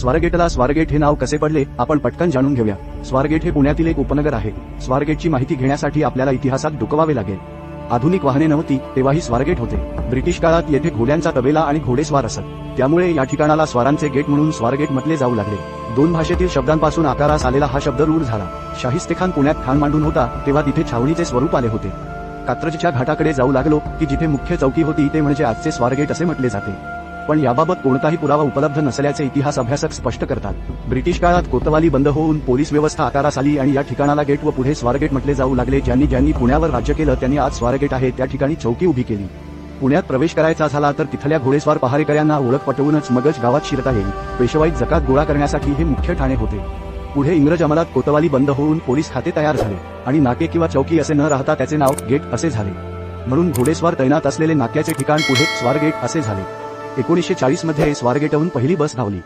स्वारगेटला स्वारगेट हे नाव कसे पडले आपण पटकन जाणून घेऊया. स्वारगेट हे पुण्यातील एक उपनगर आहे. स्वारगेटची माहिती घेण्यासाठी आपल्याला इतिहासात डुकवावे लागेल. आधुनिक वाहने नव्हती तेव्हाही स्वारगेट होते. ब्रिटिश काळात येथे घोड्यांचा तबेला आणि घोडेस्वार असत. त्यामुळे या ठिकाणाला स्वारांचे गेट म्हणून स्वारगेट म्हटले जाऊ लागले. दोन भाषेतील शब्दांपासून आकारास आलेला हा शब्द रूढ झाला. शाहिस्तेखान पुण्यात ठाण मांडून होता तेव्हा तिथे छावणीचे स्वरूप आले होते. कात्रजच्या घाटाकडे जाऊ लागलो की जिथे मुख्य चौकी होती ते म्हणजे आजचे स्वारगेट असे म्हटले जाते. पण याबाबत कोणताही पुरावा उपलब्ध नसल्याचे इतिहास अभ्यासक स्पष्ट करतात. ब्रिटिश काळात कोतवाली बंद होऊन पोलीस व्यवस्था आकारास आली आणि या ठिकाणाला गेट व पुढे स्वारगेट म्हटले जाऊ लागले. ज्यांनी ज्यांनी पुण्यावर राज्य केलं त्यांनी आज स्वारगेट आहे. त्या ठिकाणी चौकी उभी केली. पुण्यात प्रवेश करायचा झाला तर तिथल्या घोडेस्वार पहारेकऱ्यांना ओळख पटवूनच मगच गावात शिरता येईल. पेशवाईत जकात गोळा करण्यासाठी हे मुख्य ठाणे होते. पुढे इंग्रज अंमलात कोतवाली बंद होऊन पोलीस खाते तयार झाले आणि नाके किंवा चौकी असे न राहता त्याचे नाव गेट असे झाले. म्हणून घोडेस्वार तैनात असलेले नाक्याचे ठिकाण पुढे स्वारगेट असे झाले. एकोणीसशे चाळीसमध्ये स्वारगेटहून पहिली बस धावली.